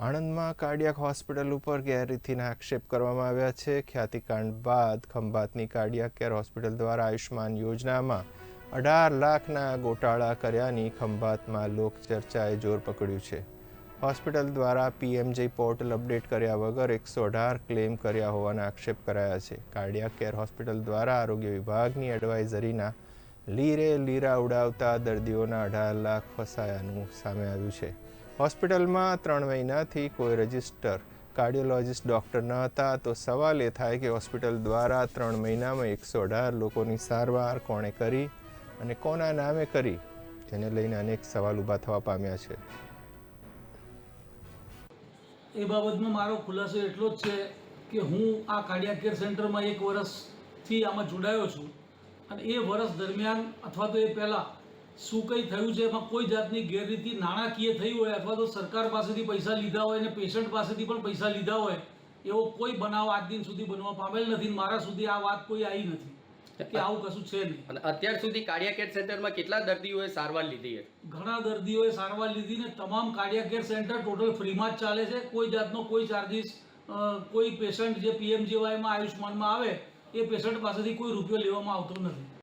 આણંદમાં cardiac hospital ઉપર ગેરરીતિના આક્ષેપ કરવામાં આવ્યા છે. ખ્યાતિકાંડ બાદ ખંભાતની કાર્ડિયાક કેર હોસ્પિટલ દ્વારા આયુષ્માન યોજનામાં અઢાર લાખના ગોટાળા કર્યાની ખંભાતમાં લોકચર્ચાએ જોર પકડ્યું છે. હોસ્પિટલ દ્વારા પીએમજે પોર્ટલ અપડેટ કર્યા વગર એકસો અઢાર ક્લેમ કર્યા હોવાના આક્ષેપ કરાયા છે. કાર્ડિયાક કેર હોસ્પિટલ દ્વારા આરોગ્ય વિભાગની એડવાઇઝરીના લીરે લીરા ઉડાવતા દર્દીઓના અઢાર લાખ ફસાયાનું સામે આવ્યું છે. હોસ્પિટલમાં ત્રણ મહિનાથી કોઈ રજિસ્ટર કાર્ડિયોલોજિસ્ટ ડૉક્ટર ન હતા, તો સવાલ એ થાય કે હોસ્પિટલ દ્વારા ત્રણ મહિનામાં એકસો અઢાર લોકોની સારવાર કોણે કરી અને કોના નામે કરી? જેને લઈને અનેક સવાલ ઊભા થવા પામ્યા છે. એ બાબતમાં મારો ખુલાસો એટલો જ છે કે હું આ કાર્ડિયા કેર સેન્ટરમાં એક વર્ષથી આમાં જોડાયો છું અને એ વર્ષ દરમિયાન અથવા તો એ પહેલાં શું કંઈ થયું છે? એમાં કોઈ જાતની ગેરરીતિ નાણાકીય થઈ હોય અથવા તો સરકાર પાસેથી પૈસા લીધા હોય અને પેશન્ટ પાસેથી પણ પૈસા લીધા હોય એવો કોઈ બનાવ આજ દિન સુધી બનવા પામેલ નથી મારા સુધી આ વાત કોઈ આવી નથી કે આવું કશું છે નહીં. અને અત્યાર સુધી કાર્ડિયા કેર સેન્ટરમાં કેટલા દર્દીઓએ સારવાર લીધી છે? ઘણા દર્દીઓએ સારવાર લીધી ને તમામ કાર્ડિયા કેર સેન્ટર ટોટલ ફ્રીમાં જ ચાલે છે. કોઈ જાતનો કોઈ ચાર્જિસ કોઈ પેશન્ટ જે પીએમજીવાયમાં આયુષ્માનમાં આવે એ પેશન્ટ પાસેથી કોઈ રૂપિયો લેવામાં આવતો નથી.